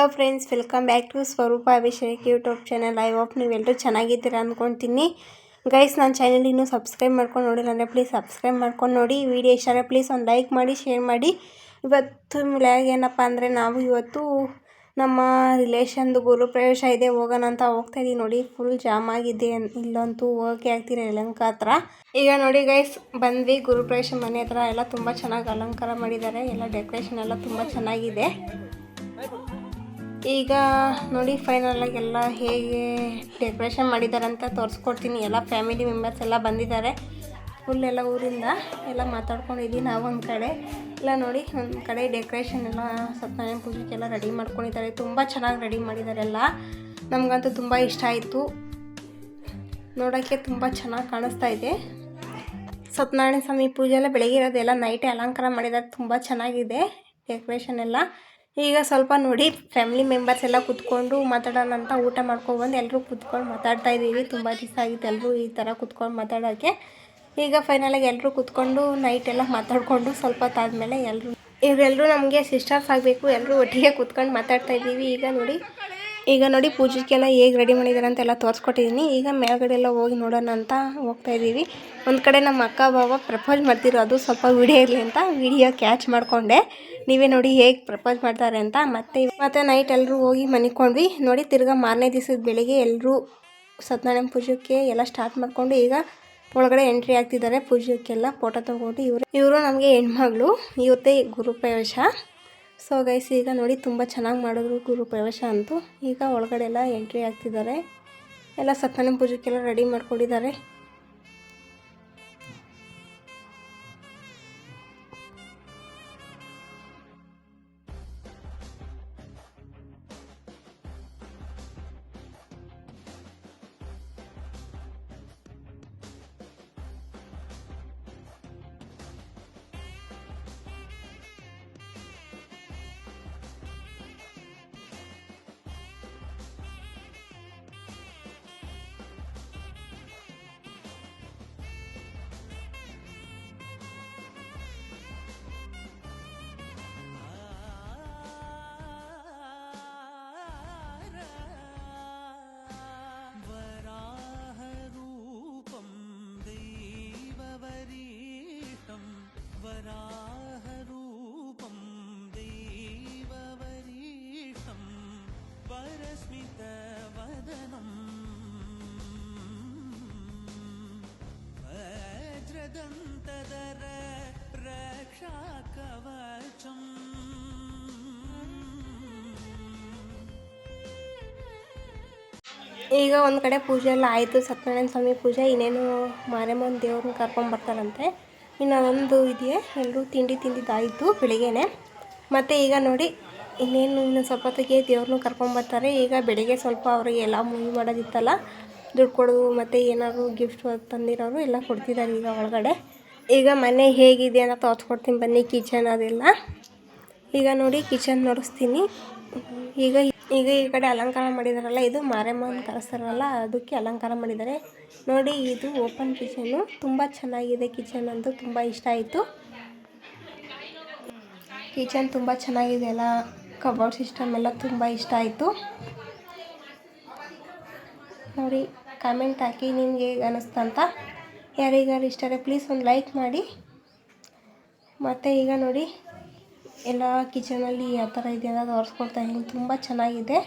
Hello friends welcome back to Swaroopa Abhishek YouTube channel I hope ನೀವೆಲ್ಲರೂ ಚೆನ್ನಾಗಿದ್ದೀರಾ ಅಂದ್ಕೊತೀನಿ guys ನನ್ನ ಚಾನಲ್ ಇನ್ನೂ ಸಬ್ಸ್ಕ್ರೈಬ್ ಮಾಡ್ಕೊಂಡು ನೋಡಿಲ್ಲ ಅಂದರೆ ಪ್ಲೀಸ್ ಸಬ್ಸ್ಕ್ರೈಬ್ ಮಾಡ್ಕೊಂಡು ನೋಡಿ. ವಿಡಿಯೋ ಇಷ್ಟ ಪ್ಲೀಸ್ ಒಂದು ಲೈಕ್ ಮಾಡಿ ಶೇರ್ ಮಾಡಿ. ಇವತ್ತು ಮ್ಯಾಗ್ ಏನಪ್ಪ ಅಂದರೆ ನಾವು ಇವತ್ತು ನಮ್ಮ ರಿಲೇಷನ್ದು ಗುರುಪ್ರವೇಶ ಇದೆ, ಹೋಗೋಣ ಅಂತ ಹೋಗ್ತಾ ಇದ್ದೀವಿ ನೋಡಿ. ಫುಲ್ ಜಾಮ್ ಆಗಿದೆ. ಇಲ್ಲಂತೂ ಹೋಗಕ್ಕೆ ಆಗ್ತಿರ ಯಲಹಂಕ ಹತ್ರ. ಈಗ ನೋಡಿ ಗೈಸ್ ಬಂದ್ವಿ ಗುರುಪ್ರವೇಶ ಮನೆ ಹತ್ರ. ಎಲ್ಲ ತುಂಬ ಚೆನ್ನಾಗಿ ಅಲಂಕಾರ ಮಾಡಿದ್ದಾರೆ. ಎಲ್ಲ ಡೆಕೋರೇಷನ್ ಎಲ್ಲ ತುಂಬ ಚೆನ್ನಾಗಿದೆ. ಈಗ ನೋಡಿ ಫೈನಲ್ ಆಗಿ ಎಲ್ಲ ಹೇಗೆ ಡೆಕೋರೇಷನ್ ಮಾಡಿದ್ದಾರೆ ಅಂತ ತೋರಿಸ್ಕೊಡ್ತೀನಿ. ಎಲ್ಲ ಫ್ಯಾಮಿಲಿ ಮೆಂಬರ್ಸ್ ಎಲ್ಲ ಬಂದಿದ್ದಾರೆ. ಫುಲ್ ಎಲ್ಲ ಊರಿಂದ ಎಲ್ಲ ಮಾತಾಡ್ಕೊಂಡಿದ್ದೀನಿ ನಾವು ಒಂದು ಕಡೆ. ಎಲ್ಲ ನೋಡಿ, ಒಂದು ಕಡೆ ಡೆಕೋರೇಷನ್ ಎಲ್ಲ ಸತ್ಯನಾರಾಯಣ ಪೂಜೆಗೆಲ್ಲ ರೆಡಿ ಮಾಡ್ಕೊಂಡಿದ್ದಾರೆ. ತುಂಬ ಚೆನ್ನಾಗಿ ರೆಡಿ ಮಾಡಿದ್ದಾರೆ ಎಲ್ಲ. ನಮಗಂತೂ ತುಂಬ ಇಷ್ಟ ಆಯಿತು. ನೋಡೋಕ್ಕೆ ತುಂಬ ಚೆನ್ನಾಗಿ ಕಾಣಿಸ್ತಾ ಇದೆ. ಸತ್ಯನಾರಾಯಣ ಸ್ವಾಮಿ ಪೂಜೆ ಎಲ್ಲ ಬೆಳಗ್ಗೆ ಇರೋದೆಲ್ಲ ನೈಟೇ ಅಲಂಕಾರ ಮಾಡಿದ್ದಾರೆ. ತುಂಬ ಚೆನ್ನಾಗಿದೆ ಡೆಕೋರೇಷನ್ ಎಲ್ಲ. ಈಗ ಸ್ವಲ್ಪ ನೋಡಿ ಫ್ಯಾಮಿಲಿ ಮೆಂಬರ್ಸ್ ಎಲ್ಲ ಕುತ್ಕೊಂಡು ಮಾತಾಡೋಣ ಅಂತ ಊಟ ಮಾಡ್ಕೊಬಂದು ಎಲ್ಲರೂ ಕುತ್ಕೊಂಡು ಮಾತಾಡ್ತಾ ಇದ್ದೀವಿ. ತುಂಬ ದಿವಸ ಆಗಿತ್ತು ಎಲ್ಲರೂ ಈ ಥರ ಕುತ್ಕೊಂಡು ಮಾತಾಡೋಕ್ಕೆ ಈಗ ಫೈನಲಾಗಿ ಎಲ್ಲರೂ ಕುತ್ಕೊಂಡು ನೈಟ್ ಎಲ್ಲ ಮಾತಾಡಿಕೊಂಡು ಸ್ವಲ್ಪ ಹೊತ್ತಾದ್ಮೇಲೆ ಎಲ್ಲರೂ ಇವರೆಲ್ಲರೂ ನಮಗೆ ಸಿಸ್ಟರ್ಸ್ ಆಗಬೇಕು. ಎಲ್ಲರೂ ಒಟ್ಟಿಗೆ ಕುತ್ಕೊಂಡು ಮಾತಾಡ್ತಾ ಇದ್ದೀವಿ. ಈಗ ನೋಡಿ ಈಗ ನೋಡಿ ಪೂಜೆಗೆಲ್ಲ ಹೇಗೆ ರೆಡಿ ಮಾಡಿದ್ದಾರೆ ಅಂತೆಲ್ಲ ತೋರಿಸ್ಕೊಟ್ಟಿದ್ದೀನಿ ಈಗ ಮೇಲ್ಗಡೆ ಎಲ್ಲ ಹೋಗಿ ನೋಡೋಣ ಅಂತ ಹೋಗ್ತಾ ಇದ್ದೀವಿ. ಒಂದು ಕಡೆ ನಮ್ಮ ಅಕ್ಕ ಬಾವ ಪ್ರಪೋಸ್ ಮಾಡ್ತಿರೋ ಅದು ಸ್ವಲ್ಪ ವಿಡಿಯೋ ಇರಲಿ ಅಂತ ವಿಡಿಯೋ ಕ್ಯಾಚ್ ಮಾಡಿಕೊಂಡೆ. ನೀವೇ ನೋಡಿ ಹೇಗೆ ಪ್ರಪೋಸ್ ಮಾಡ್ತಾರೆ ಅಂತ. ಮತ್ತೆ ಮತ್ತೆ ನೈಟ್ ಎಲ್ಲರೂ ಹೋಗಿ ಮನಿಕೊಂಡ್ವಿ ನೋಡಿ ತಿರ್ಗಾ ಮಾರನೇ ದಿವಸದ ಬೆಳಿಗ್ಗೆ ಎಲ್ಲರೂ ಸತ್ಯನಾರಾಯಣ ಪೂಜೆಗೆ ಎಲ್ಲ ಸ್ಟಾರ್ಟ್ ಮಾಡಿಕೊಂಡು ಈಗ ಒಳಗಡೆ ಎಂಟ್ರಿ ಆಗ್ತಿದ್ದಾರೆ. ಪೂಜೆಗೆಲ್ಲ ಫೋಟೋ ತೊಗೊಂಡು ಇವರು ಇವರು ನಮಗೆ ಹೆಣ್ಮಗಳು ಇವತ್ತೇ ಗುರುಪ್ರವೇಶ ಸೊ ಗೈಸ್ ಈಗ ನೋಡಿ ತುಂಬ ಚೆನ್ನಾಗಿ ಮಾಡಿದ್ರು ಗುರು ಪ್ರವೇಶ ಅಂತೂ. ಈಗ ಒಳಗಡೆ ಎಲ್ಲ ಎಂಟ್ರಿ ಆಗ್ತಿದ್ದಾರೆ ಎಲ್ಲ ಸತ್ಯನಾರಾಯಣ ಪೂಜೆಗೆಲ್ಲ ರೆಡಿ ಮಾಡ್ಕೊಂಡಿದ್ದಾರೆ. वज्रदन्तदर रक्षाकवचम् ಈಗ ಒಂದು ಕಡೆ ಪೂಜೆ ಎಲ್ಲ ಆಯಿತು ಸತ್ಯನಾರಾಯಣ ಸ್ವಾಮಿ ಪೂಜೆ ಇನ್ನೇನು ಮಾರಮ್ಮನ ದೇವ್ರನ್ನ ಕರ್ಕೊಂಬರ್ತಾರಂತೆ ಇನ್ನು ಒಂದು ಇದೆಯೇ ಎಲ್ಲರೂ ತಿಂಡಿ ತಿಂದಿದ್ದಾಯಿತು ಬೆಳಿಗ್ಗೆನೆ ಮತ್ತು ಈಗ ನೋಡಿ ಇನ್ನೇನು ಇನ್ನು ಸ್ವಲ್ಪ ಹೊತ್ತಿಗೆ ದೇವ್ರನ್ನೂ ಕರ್ಕೊಂಬರ್ತಾರೆ ಈಗ ಬೆಳಿಗ್ಗೆ ಸ್ವಲ್ಪ ಅವರಿಗೆ ಎಲ್ಲ ಮೂವಿ ಮಾಡೋದಿತ್ತಲ್ಲ ದುಡ್ಡು ಕೊಡೋದು ಮತ್ತು ಏನಾದ್ರು ಗಿಫ್ಟ್ ತಂದಿರೋರು ಎಲ್ಲ ಕೊಡ್ತಿದ್ದಾರೆ ಈಗ ಒಳಗಡೆ. ಈಗ ಮನೆ ಹೇಗಿದೆ ಅಂತ ತೋರಿಸ್ಕೊಡ್ತೀನಿ ಬನ್ನಿ ಕಿಚನ್ ಅದೆಲ್ಲ. ಈಗ ನೋಡಿ ಕಿಚನ್ ನೋಡಿಸ್ತೀನಿ. ಈಗ ಈಗ ಈ ಕಡೆ ಅಲಂಕಾರ ಮಾಡಿದಾರಲ್ಲ, ಇದು ಮಾರಮ್ಮನ ಕರೆಸ್ತಾರಲ್ಲ, ಅದಕ್ಕೆ ಅಲಂಕಾರ ಮಾಡಿದ್ದಾರೆ. ನೋಡಿ ಇದು ಓಪನ್ ಕಿಚನು ತುಂಬ ಚೆನ್ನಾಗಿದೆ ಕಿಚನ್ ಅಂತೂ ತುಂಬ ಇಷ್ಟ ಆಯಿತು. ಕಿಚನ್ ತುಂಬ ಚೆನ್ನಾಗಿದೆ ಎಲ್ಲ ಕಬೋರ್ಡ್ ಸಿಸ್ಟಮ್ ಎಲ್ಲ ತುಂಬ ಇಷ್ಟ ಆಯಿತು. ನೋಡಿ ಕಾಮೆಂಟ್ ಹಾಕಿ ನಿಮ್ಗೆ ಹೇಗೆ ಅನ್ನಿಸ್ತು ಅಂತ. ಯಾರಿಗಾರು ಇಷ್ಟ ಪ್ಲೀಸ್ ಒಂದು ಲೈಕ್ ಮಾಡಿ. ಮತ್ತು ಈಗ ನೋಡಿ, ಎಲ್ಲ ಕಿಚನಲ್ಲಿ ಯಾವ ಥರ ಇದೆ ಅಂತ ತೋರಿಸ್ಕೊಡ್ತಾ ಇದ್ದೀನಿ. ತುಂಬ ಚೆನ್ನಾಗಿದೆ.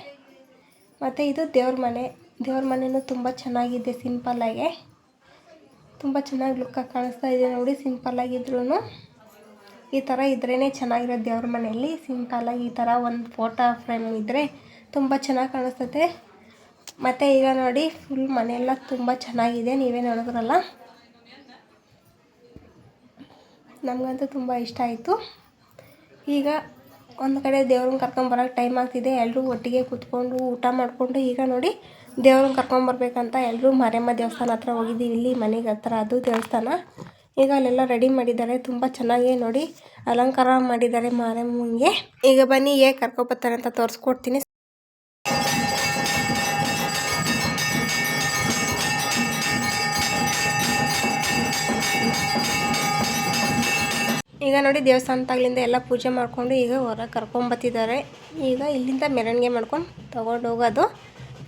ಮತ್ತು ಇದು ದೇವ್ರ ಮನೆ. ದೇವ್ರ ಮನೆಯೂ ತುಂಬ ಚೆನ್ನಾಗಿದೆ ಸಿಂಪಲ್ಲಾಗೆ ತುಂಬ ಚೆನ್ನಾಗಿ ಲುಕ್ಕಾಗಿ ಕಾಣಿಸ್ತಾ ಇದೆ ನೋಡಿ ಸಿಂಪಲ್ಲಾಗಿದ್ರೂ ಈ ಥರ ಇದ್ರೇ ಚೆನ್ನಾಗಿರೋ ದೇವ್ರ ಮನೆಯಲ್ಲಿ ಸಿಂಪಲ್ಲಾಗಿ ಈ ಥರ ಒಂದು ಫೋಟೋ ಫ್ರೇಮ್ ಇದ್ದರೆ ತುಂಬ ಚೆನ್ನಾಗಿ ಕಾಣಿಸ್ತದೆ. ಮತ್ತು ಈಗ ನೋಡಿ ಫುಲ್ ಮನೆಯೆಲ್ಲ ತುಂಬ ಚೆನ್ನಾಗಿದೆ, ನೀವೇ ನೋಡಿದ್ರಲ್ಲ. ನಮಗಂತೂ ತುಂಬ ಇಷ್ಟ ಆಯಿತು. ಈಗ ಒಂದು ಕಡೆ ದೇವ್ರನ್ನ ಕರ್ಕೊಂಬರೋಕೆ ಟೈಮ್ ಆಗ್ತಿದೆ. ಎಲ್ಲರೂ ಒಟ್ಟಿಗೆ ಕೂತ್ಕೊಂಡು ಊಟ ಮಾಡಿಕೊಂಡು ಈಗ ನೋಡಿ ದೇವ್ರನ್ನ ಕರ್ಕೊಂಬರ್ಬೇಕಂತ ಎಲ್ಲರೂ ಮಾರಮ್ಮ ದೇವಸ್ಥಾನ ಹತ್ರ ಹೋಗಿದ್ದೀವಿ. ಇಲ್ಲಿ ಮನೆಗೆ ಹತ್ರ ಅದು ದೇವಸ್ಥಾನ. ಈಗ ಅಲ್ಲೆಲ್ಲ ರೆಡಿ ಮಾಡಿದ್ದಾರೆ. ತುಂಬ ಚೆನ್ನಾಗಿ ನೋಡಿ ಅಲಂಕಾರ ಮಾಡಿದ್ದಾರೆ ಮಾರಮ್ಮಂಗೆ. ಈಗ ಬನ್ನಿ ಹೇಗೆ ಕರ್ಕೊಬರ್ತಾರೆ ಅಂತ ತೋರಿಸ್ಕೊಡ್ತೀನಿ. ಈಗ ನೋಡಿ ದೇವಸ್ಥಾನದಾಗ್ಲಿಂದ ಎಲ್ಲ ಪೂಜೆ ಮಾಡಿಕೊಂಡು ಈಗ ಹೊರಗೆ ಕರ್ಕೊಂಬತ್ತಿದ್ದಾರೆ. ಈಗ ಇಲ್ಲಿಂದ ಮೆರವಣಿಗೆ ಮಾಡ್ಕೊಂಡು ತೊಗೊಂಡು ಹೋಗೋದು.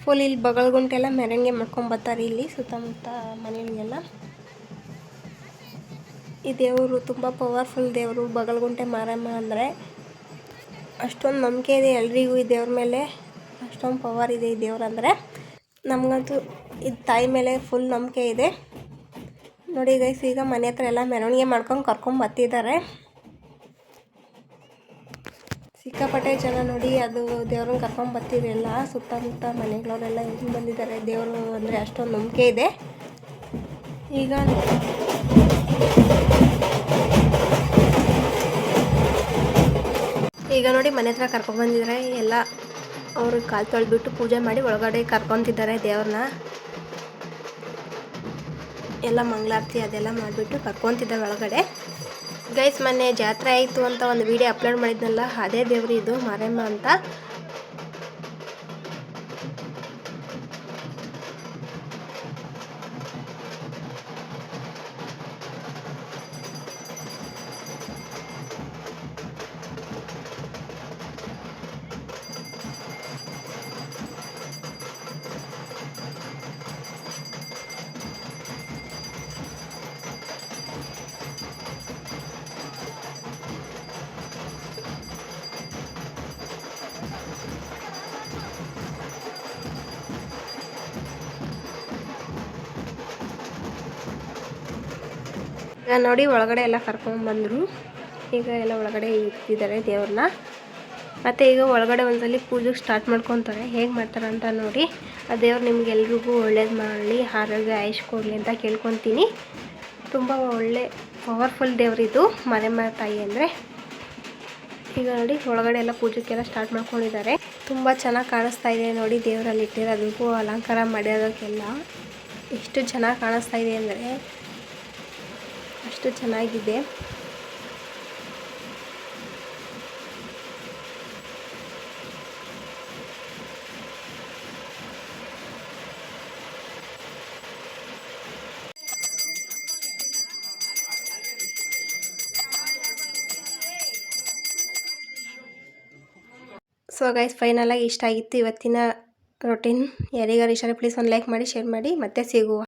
ಫುಲ್ ಇಲ್ಲಿ ಬಗಲ್ಗುಂಟೆಲ್ಲ ಮೆರವಣಿಗೆ ಮಾಡ್ಕೊಂಡು ಬರ್ತಾರೆ ಇಲ್ಲಿ ಸುತ್ತಮುತ್ತ ಮನೆಗಳಿಗೆಲ್ಲ ಈ ದೇವರು ತುಂಬ ಪವರ್ಫುಲ್ ದೇವರು ಬಗಲ್ಗುಂಟೆ ಮಾರಮ್ಮ ಅಂದರೆ ಅಷ್ಟೊಂದು ನಂಬಿಕೆ ಇದೆ ಎಲ್ರಿಗೂ ಈ ದೇವ್ರ ಮೇಲೆ. ಅಷ್ಟೊಂದು ಪವರ್ ಇದೆ ಈ ದೇವ್ರಂದರೆ ನಮಗಂತೂ ಈ ತಾಯಿ ಮೇಲೆ ಫುಲ್ ನಂಬಿಕೆ ಇದೆ. ನೋಡಿ ಗೈಸ್ ಈಗ ಮನೆ ಹತ್ರ ಎಲ್ಲ ಮೆರವಣಿಗೆ ಮಾಡ್ಕೊಂಡು ಕರ್ಕೊಂಡು ಬರ್ತಿದ್ದಾರೆ. ಸಿಕ್ಕಾಪಟ್ಟೆ ಜನ ನೋಡಿ ಅದು ದೇವ್ರನ್ನ ಕರ್ಕೊಂಡು ಎಲ್ಲ ಸುತ್ತಮುತ್ತ ಮನೆಗಳವರೆಲ್ಲ ಹೆಂಗೆ ಬಂದಿದ್ದಾರೆ, ದೇವರು ಅಂದರೆ ಅಷ್ಟೊಂದು ನಂಬಿಕೆ ಇದೆ. ಈಗ ಈಗ ನೋಡಿ ಮನೆ ಹತ್ರ ಕರ್ಕೊಂಡು ಬಂದಿದ್ದಾರೆ. ಎಲ್ಲ ಅವರು ಕಾಲು ತೊಳೆದ್ಬಿಟ್ಟು ಪೂಜೆ ಮಾಡಿ ಒಳಗಡೆ ಕರ್ಕೊತಿದ್ದಾರೆ ದೇವ್ರನ್ನ. ಎಲ್ಲ ಮಂಗಳಾರತಿ ಅದೆಲ್ಲ ಮಾಡಿಬಿಟ್ಟು ಕರ್ಕೊತಿದ್ದೆ ಒಳಗಡೆ. ಗೈಸ್, ಮೊನ್ನೆ ಜಾತ್ರೆ ಆಯಿತು ಅಂತ ಒಂದು ವಿಡಿಯೋ ಅಪ್ಲೋಡ್ ಮಾಡಿದ್ನಲ್ಲ, ಅದೇ ದೇವರು ಇದು ಮಾರಮ್ಮ ಅಂತ. ನೋಡಿ, ಒಳಗಡೆ ಎಲ್ಲ ಕರ್ಕೊಂಡ್ಬಂದರು ಈಗ ಎಲ್ಲ ಒಳಗಡೆ ಇಟ್ಟಿದ್ದಾರೆ ದೇವ್ರನ್ನ. ಮತ್ತು ಈಗ ಒಳಗಡೆ ಒಂದ್ಸಲಿ ಪೂಜೆಗೆ ಸ್ಟಾರ್ಟ್ ಮಾಡ್ಕೊತಾರೆ. ಹೇಗೆ ಮಾಡ್ತಾರೆ ಅಂತ ನೋಡಿ, ಆ ದೇವ್ರು ನಿಮ್ಗೆಲ್ರಿಗೂ ಒಳ್ಳೇದು ಮಾಡಲಿ, ಆರೋಗ್ಯ, ಆಯುಷ್ ಕೊಡಲಿ ಅಂತ ಕೇಳ್ಕೊತೀನಿ. ತುಂಬ ಒಳ್ಳೆ ಪವರ್ಫುಲ್ ದೇವ್ರಿದು ಮರೆಮ್ಮ ತಾಯಿ ಅಂದರೆ. ಈಗ ನೋಡಿ, ಒಳಗಡೆ ಎಲ್ಲ ಪೂಜೆಗೆಲ್ಲ ಸ್ಟಾರ್ಟ್ ಮಾಡ್ಕೊಂಡಿದ್ದಾರೆ. ತುಂಬ ಚೆನ್ನಾಗಿ ಕಾಣಿಸ್ತಾ ಇದೆ ನೋಡಿ, ದೇವರಲ್ಲಿ ಇಟ್ಟಿರೋದಕ್ಕೂ ಅಲಂಕಾರ ಮಾಡಿರೋದಕ್ಕೆಲ್ಲ. ಎಷ್ಟು ಚೆನ್ನಾಗಿ ಕಾಣಿಸ್ತಾ ಇದೆ ಅಂದರೆ ಅಷ್ಟು ಚೆನ್ನಾಗಿದೆ. ಸೊ ಗೈಸ್ ಫೈನಲಾಗಿ ಇಷ್ಟ ಆಗಿತ್ತು ಇವತ್ತಿನ ರೊಟೀನ್ ಯಾರಿಗಾರು ಇಷ್ಟ ಪ್ಲೀಸ್ ಒಂದು ಲೈಕ್ ಮಾಡಿ ಶೇರ್ ಮಾಡಿ. ಮತ್ತೆ ಸಿಗುವ.